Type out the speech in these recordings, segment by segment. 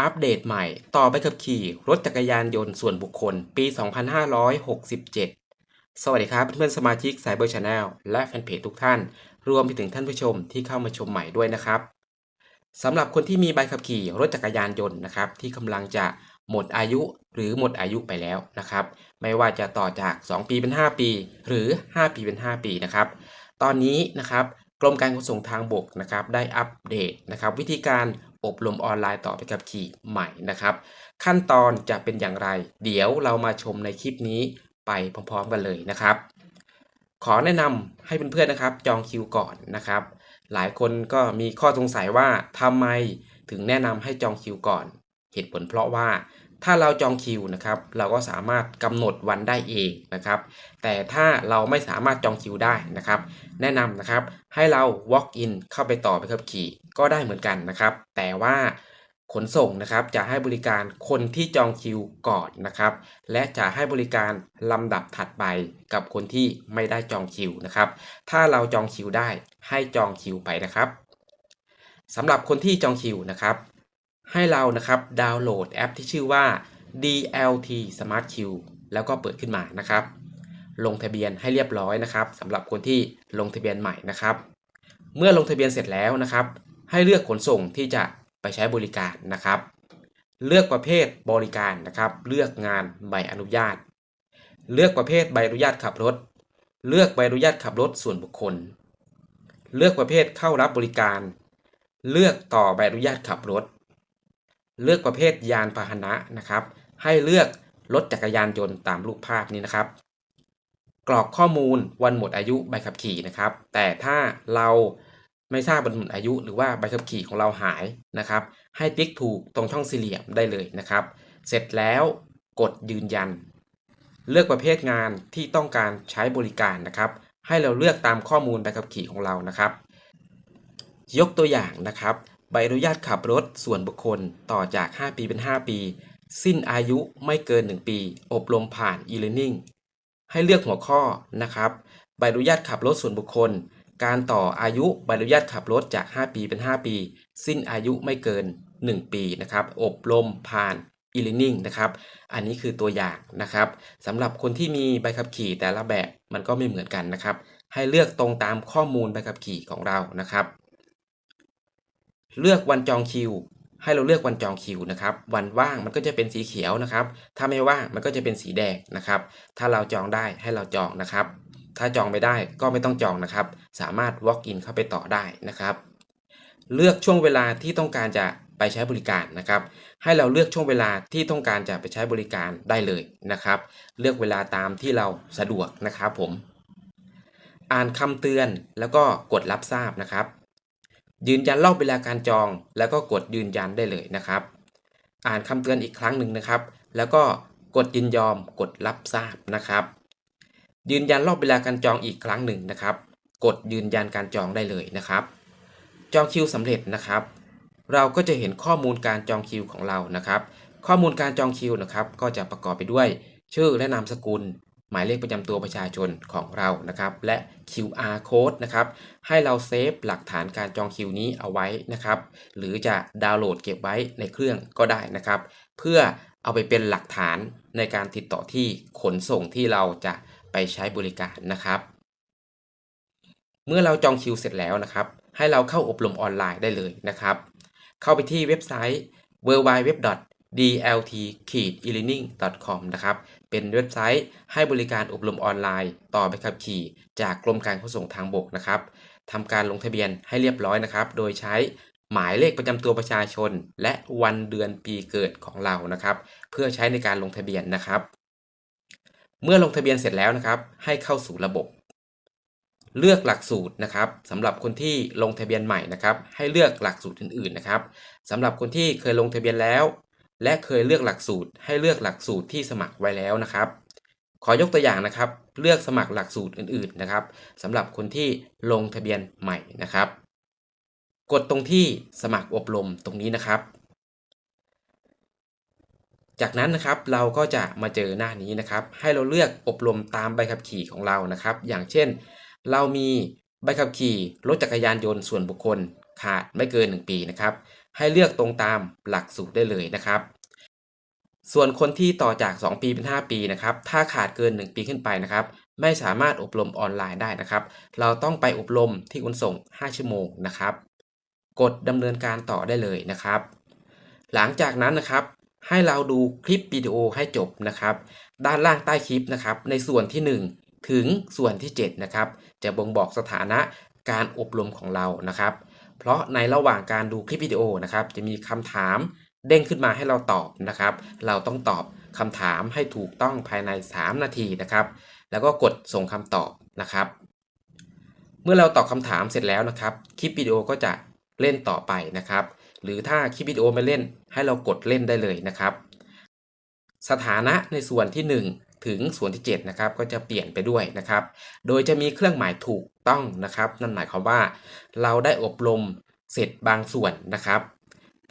อัปเดตใหม่ ต่อใบขับขี่ รถจักรยานยนต์ส่วนบุคคล ปี 2567 สวัสดีครับเพื่อนสมาชิกสายเบอร์ชาแนลและแฟนเพจทุกท่าน รวมไปถึงท่านผู้ชมที่เข้ามาชมใหม่ด้วยนะครับสำหรับคนที่มีใบขับขี่รถจักรยานยนต์นะครับที่กำลังจะหมดอายุหรือหมดอายุไปแล้วนะครับ ไม่ว่าจะต่อจาก 2 ปีเป็น 5 ปี หรือ 5 ปีเป็น 5 ปีนะครับ ตอนนี้นะครับกรมการขนส่งทางบกนะครับได้อัปเดตนะครับ วิธีการ อบรมออนไลน์ต่อไปกับขี่ใหม่นะครับ ขั้นตอนจะเป็นอย่างไร เดี๋ยวเรามาชมในคลิปนี้ไปพร้อมๆกันเลยนะครับ ขอแนะนำให้เพื่อนๆนะครับ จองคิวก่อนนะครับ หลายคนก็มีข้อสงสัยว่าทำไมถึงแนะนำให้จองคิวก่อน เหตุผลเพราะว่า ถ้าเราจองคิวนะครับเราก็สามารถกำหนดวันได้เองนะครับ แต่ถ้าเราไม่สามารถจองคิวได้นะครับ แนะนำนะครับให้เรา walk in เข้าไปต่อไปขับขี่ก็ได้เหมือนกันนะครับ แต่ว่าขนส่งนะครับจะให้บริการคนที่จองคิวก่อนนะครับ และจะให้บริการลำดับถัดไปกับคนที่ไม่ได้จองคิวนะครับ ถ้าเราจองคิวได้ให้จองคิวไปนะครับสำหรับคนที่จองคิวนะครับ ให้เรานะครับดาวน์โหลดแอปที่ชื่อว่า DLT Smart Queue แล้วก็เปิดขึ้นมานะครับ ลงทะเบียนให้เรียบร้อยนะครับสำหรับคนที่ลงทะเบียนใหม่นะครับ เมื่อลงทะเบียนเสร็จแล้วนะครับ ให้เลือกขนส่งที่จะไปใช้บริการนะครับ เลือกประเภทบริการนะครับ เลือกงานใบอนุญาต เลือกประเภทใบอนุญาตขับรถ เลือกใบอนุญาตขับรถส่วนบุคคล เลือกประเภทเข้ารับบริการ เลือกต่อใบอนุญาตขับรถ เลือกประเภทยานพาหนะนะครับ ให้เลือกรถจักรยานยนต์ตามรูปภาพนี้นะครับ กรอกข้อมูลวันหมดอายุใบขับขี่นะครับ แต่ถ้าเราไม่ทราบวันหมดอายุ หรือว่าใบขับขี่ของเราหายนะครับ ให้ติ๊กถูกตรงช่องสี่เหลี่ยมได้เลยนะครับ เสร็จแล้วกดยืนยัน เลือกประเภทงานที่ต้องการใช้บริการนะครับ ให้เราเลือกตามข้อมูลใบขับขี่ของเรานะครับ ยกตัวอย่างนะครับ ใบอนุญาตขับรถส่วนบุคคลต่อจาก 5 ปีเป็น 5 ปี สิ้นอายุไม่เกิน 1 ปี อบรมผ่าน e-learning ให้เลือกหัวข้อนะครับ ใบอนุญาตขับรถส่วนบุคคล การต่ออายุใบอนุญาตขับรถจาก 5 ปีเป็น 5 ปี สิ้นอายุไม่เกิน 1 ปีนะครับ อบรมผ่าน e-learning นะครับ อันนี้คือตัวอย่างนะครับสำหรับคนที่มีใบขับขี่แต่ละแบบมันก็ไม่เหมือนกันนะครับ ให้เลือกตรงตามข้อมูลใบขับขี่ของเรานะครับ เลือกวันจองคิว ให้เราเลือกวันจองคิวนะครับ วันว่างมันก็จะเป็นสีเขียวนะครับ ถ้าไม่ว่างมันก็จะเป็นสีแดงนะครับ ถ้าเราจองได้ให้เราจองนะครับ ถ้าจองไม่ได้ก็ไม่ต้องจองนะครับ สามารถ walk in เข้าไปต่อได้นะครับ เลือกช่วงเวลาที่ต้องการจะไปใช้บริการนะครับ ให้เราเลือกช่วงเวลาที่ต้องการจะไปใช้บริการได้เลยนะครับ เลือกเวลาตามที่เราสะดวกนะครับผม อ่านคำเตือนแล้วก็กดรับทราบนะครับ ยืนยันรอบเวลาการจอง แล้วก็กดยืนยันได้เลยนะครับ อ่านคำเตือนอีกครั้งหนึ่งนะครับ แล้วก็กดยินยอมกดรับทราบนะครับ ยืนยันรอบเวลาการจองอีกครั้งหนึ่งนะครับ กดยืนยันการจองได้เลยนะครับ จองคิวสำเร็จนะครับ เราก็จะเห็นข้อมูลการจองคิวของเรานะครับ ข้อมูลการจองคิวนะครับ ก็จะประกอบไปด้วย ชื่อและนามสกุล หมายเลขประจำตัวประชาชนของเรานะครับ และ QR code นะครับให้เราเซฟหลักฐานการจองคิวนี้เอาไว้นะครับ หรือจะดาวน์โหลดเก็บไว้ในเครื่องก็ได้นะครับ เพื่อเอาไปเป็นหลักฐานในการติดต่อที่ขนส่งที่เราจะไปใช้บริการนะครับ เมื่อเราจองคิวเสร็จแล้วนะครับ ให้เราเข้าอบรมออนไลน์ได้เลยนะครับ เข้าไปที่เว็บไซต์ www.dlt-elearning.com นะครับ เป็นเว็บไซต์ ให้บริการอบรมออนไลน์ ต่อใบขับขี่ จากกรมการขนส่งทางบกนะครับทำการลงทะเบียนให้เรียบร้อยนะครับ โดยใช้หมายเลขประจำตัวประชาชน และวันเดือนปีเกิดของเรานะครับ เพื่อใช้ในการลงทะเบียนนะครับ เมื่อลงทะเบียนเสร็จแล้วนะครับ ให้เข้าสู่ระบบ เลือกหลักสูตรนะครับสำหรับคนที่ลงทะเบียนใหม่นะครับ ให้เลือกหลักสูตรอื่น ๆนะครับสำหรับคนที่เคยลงทะเบียนแล้ว และเคยเลือกหลักสูตร ให้เลือกหลักสูตรที่สมัครไว้แล้วนะครับ ขอยกตัวอย่างนะครับ เลือกสมัครหลักสูตรอื่นๆนะครับสำหรับคนที่ลงทะเบียนใหม่นะครับ กดตรงที่สมัครอบรมตรงนี้นะครับ จากนั้นนะครับเราก็จะมาเจอหน้านี้นะครับ ให้เราเลือกอบรมตามใบขับขี่ของเรานะครับ อย่างเช่น เรามีใบขับขี่รถจักรยานยนต์ส่วนบุคคลขาดไม่เกิน 1 ปีนะครับ ให้เลือกตรงตามหลักสูตรได้เลยนะครับ ส่วนคนที่ต่อจาก 2 ปีเป็น 5 ปีนะครับ ถ้าขาดเกิน 1 ปีขึ้นไปนะครับ ไม่สามารถอบรมออนไลน์ได้นะครับ เราต้องไปอบรมที่ขนส่ง 5 ชั่วโมงนะครับ กดดำเนินการต่อได้เลยนะครับ หลังจากนั้นนะครับให้เราดูคลิปวิดีโอให้จบนะครับ ด้านล่างใต้คลิปนะครับ ในส่วนที่ 1 ถึงส่วนที่ 7 นะครับ จะบ่งบอกสถานะการอบรมของเรานะครับ เพราะในระหว่างการดูคลิปวิดีโอนะครับ จะมีคำถามเด้งขึ้นมาให้เราตอบนะครับ เราต้องตอบคำถามให้ถูกต้องภายใน 3 นาทีนะครับ แล้วก็กดส่งคำตอบนะครับ เมื่อเราตอบคำถามเสร็จแล้วนะครับ คลิปวิดีโอก็จะเล่นต่อไปนะครับ หรือถ้าคลิปวิดีโอไม่เล่นให้เรากดเล่นได้เลยนะครับ สถานะในส่วนที่ 1 ถึงส่วนที่7นะครับก็จะเปลี่ยนไปด้วยนะครับ โดยจะมีเครื่องหมายถูกต้องนะครับ นั่นหมายความว่า เราได้อบรมเสร็จบางส่วนนะครับ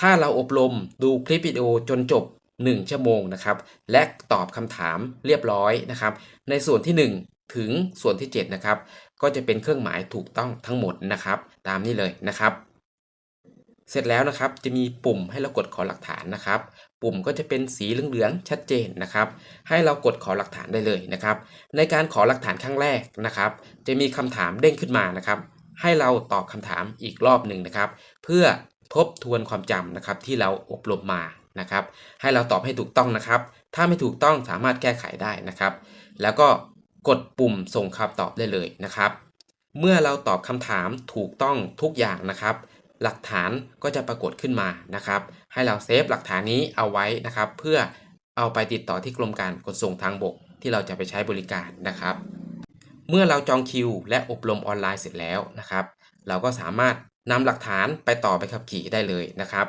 ถ้าเราอบรมดูคลิปวิดีโอจนจบ 1 ชั่วโมงนะครับ และตอบคำถามเรียบร้อยนะครับ ในส่วนที่ 1 ถึงส่วนที่7นะครับก็จะเป็นเครื่องหมายถูกต้องทั้งหมดนะครับ ตามนี้เลยนะครับ เสร็จแล้วนะครับจะมีปุ่มให้เรากดขอหลักฐานนะครับ ปุ่มก็จะเป็นสีเหลืองๆชัดเจนนะครับ ให้เรากดขอหลักฐานได้เลยนะครับ ในการขอหลักฐานครั้งแรกนะครับ จะมีคำถามเด้งขึ้นมานะครับ ให้เราตอบคำถามอีกรอบหนึ่งนะครับ เพื่อทบทวนความจำนะครับที่เราอบรมมานะครับ ให้เราตอบให้ถูกต้องนะครับ ถ้าไม่ถูกต้องสามารถแก้ไขได้นะครับ แล้วก็กดปุ่มส่งคำตอบได้เลยนะครับ เมื่อเราตอบคำถามถูกต้องทุกอย่างนะครับ หลักฐานก็จะปรากฏขึ้นมานะครับ ให้เราเซฟหลักฐานนี้เอาไว้นะครับ เพื่อเอาไปติดต่อที่กรมการขนส่งทางบก ที่เราจะไปใช้บริการนะครับ เมื่อเราจองคิว และอบรมออนไลน์เสร็จแล้วนะครับ เราก็สามารถนำหลักฐานไปต่อไปขับขี่ได้เลยนะครับ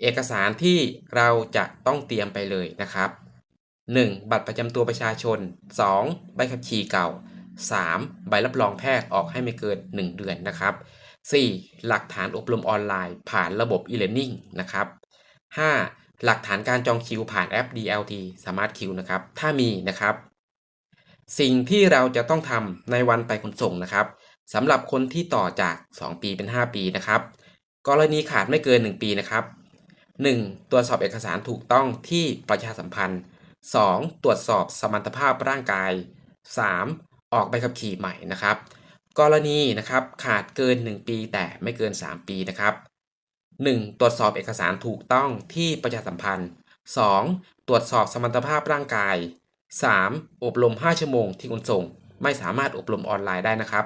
เอกสารที่เราจะต้องเตรียมไปเลยนะครับ 1. บัตรประจำตัวประชาชน 2. ใบขับขี่เก่า 3. ใบรับรองแพทย์ออกให้ไม่เกิน 1 เดือนนะครับ 4. หลักฐานอบรมออนไลน์ ผ่านระบบ e-learning นะครับ 5. หลักฐานการจองคิวผ่านแอป DLT Smart Queue นะครับ ถ้ามีนะครับ สิ่งที่เราจะต้องทำในวันไปขนส่งนะครับสำหรับคนที่ต่อจาก 2 ปีเป็น 5 ปีนะครับ กรณีขาดไม่เกิน 1 ปีนะครับ 1. ตรวจสอบเอกสารถูกต้องที่ประชาสัมพันธ์ 2. ตรวจสอบสมรรถภาพร่างกาย 3. ออกใบขับขี่ใหม่นะครับ กรณีนะครับขาดเกิน 1 ปีแต่ไม่เกิน 3 ปีนะครับ 1. ตรวจสอบเอกสารถูกต้องที่ประชาสัมพันธ์ 2. ตรวจสอบสมรรถภาพร่างกาย 3. อบรม 5 ชั่วโมงที่ขนส่ง ไม่สามารถอบรมออนไลน์ได้นะครับ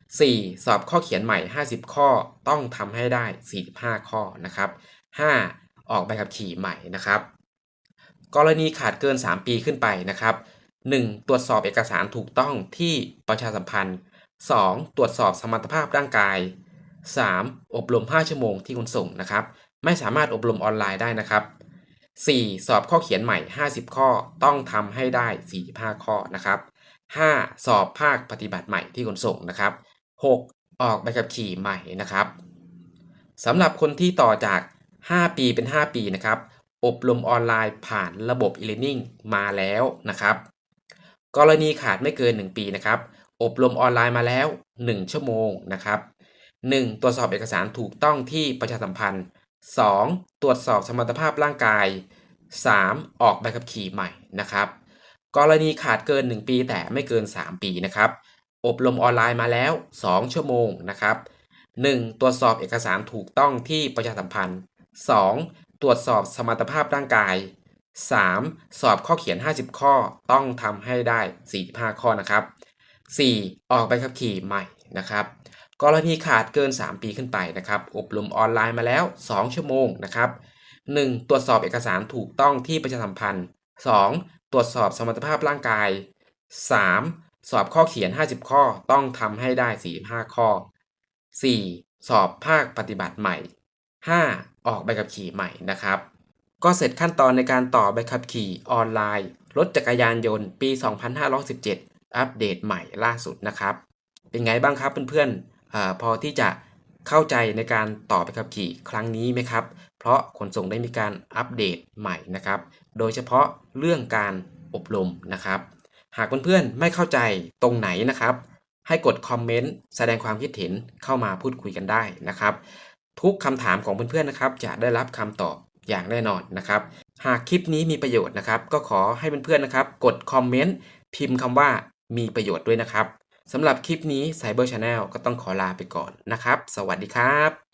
4. สอบข้อเขียนใหม่ 50 ข้อต้องทำให้ได้ 45 ข้อนะครับ 5. ออกใบขับขี่ใหม่นะครับ กรณีขาดเกิน 3 ปีขึ้นไปนะครับ 1. ตรวจสอบเอกสารถูกต้องที่ประชาสัมพันธ์ 2. ตรวจสอบสมรรถภาพร่างกาย 3. อบรม 5 ชั่วโมงที่ขนส่งนะครับ ไม่สามารถอบรมออนไลน์ได้นะครับ 4. สอบข้อเขียนใหม่ 50 ข้อต้องทำให้ได้ 45 ข้อนะครับ 5. สอบภาคปฏิบัติใหม่ที่ขนส่งนะครับ 6. ออกใบขับขี่ใหม่นะครับสำหรับคนที่ต่อจาก 5 ปีเป็น 5 ปีนะครับ อบรมออนไลน์ผ่านระบบ e-learning มาแล้วนะครับ กรณีขาดไม่เกิน 1 ปีนะครับ อบรมออนไลน์มาแล้ว 1 ชั่วโมงนะครับ 1. ตรวจสอบเอกสารถูกต้องที่ประชาสัมพันธ์ 2. ตรวจสอบสมรรถภาพร่างกาย 3. ออกใบขับขี่ใหม่นะครับ กรณีขาดเกิน 1 ปีแต่ไม่เกิน 3 ปีนะครับ อบรมออนไลน์มาแล้ว 2 ชั่วโมงนะครับ 1. ตรวจสอบเอกสารถูกต้องที่ประชาสัมพันธ์ 2. ตรวจสอบสมรรถภาพร่างกาย 3. สอบข้อเขียน 50 ข้อต้องทำให้ได้ 45 ข้อนะครับ 4. ออกใบขับขี่ใหม่นะครับกรณีขาดเกิน 3 ปีขึ้นไปนะครับอบรมออนไลน์มาแล้ว 2 ชั่วโมงนะครับ 1. ตรวจสอบเอกสารถูกต้องที่ประชาสัมพันธ์ 2. ตรวจสอบสมรรถภาพร่างกาย 3. สอบข้อเขียน 50 ข้อต้องทำให้ได้ 45 ข้อ 4. สอบภาคปฏิบัติใหม่ 5. ออกใบขับขี่ใหม่นะครับ ก็เสร็จขั้นตอนในการต่อใบขับขี่ออนไลน์ รถจักรยานยนต์ปี 2517 อัปเดตใหม่ล่าสุดนะครับ เป็นไงบ้างครับเพื่อนๆอพอที่จะเข้าใจในการต่อใบขับขี่ครั้งนี้ไหมครับ เพราะขนส่งได้มีการอัปเดตใหม่นะครับ โดยเฉพาะเรื่องการอบรมนะครับ หากเพื่อนๆไม่เข้าใจตรงไหนนะครับ ให้กดคอมเมนต์แสดงความคิดเห็นเข้ามาพูดคุยกันได้นะครับ ทุกคำถามของเพื่อนๆนะครับ จะได้รับคำตอบอย่างแน่นอนนะครับ หากคลิปนี้มีประโยชน์นะครับ ก็ขอให้เพื่อนๆนะครับ กดคอมเมนต์พิมพ์คำว่า มีประโยชน์ด้วยนะครับสำหรับคลิปนี้ Cyber Channel ก็ต้องขอลาไปก่อนนะครับ สวัสดีครับ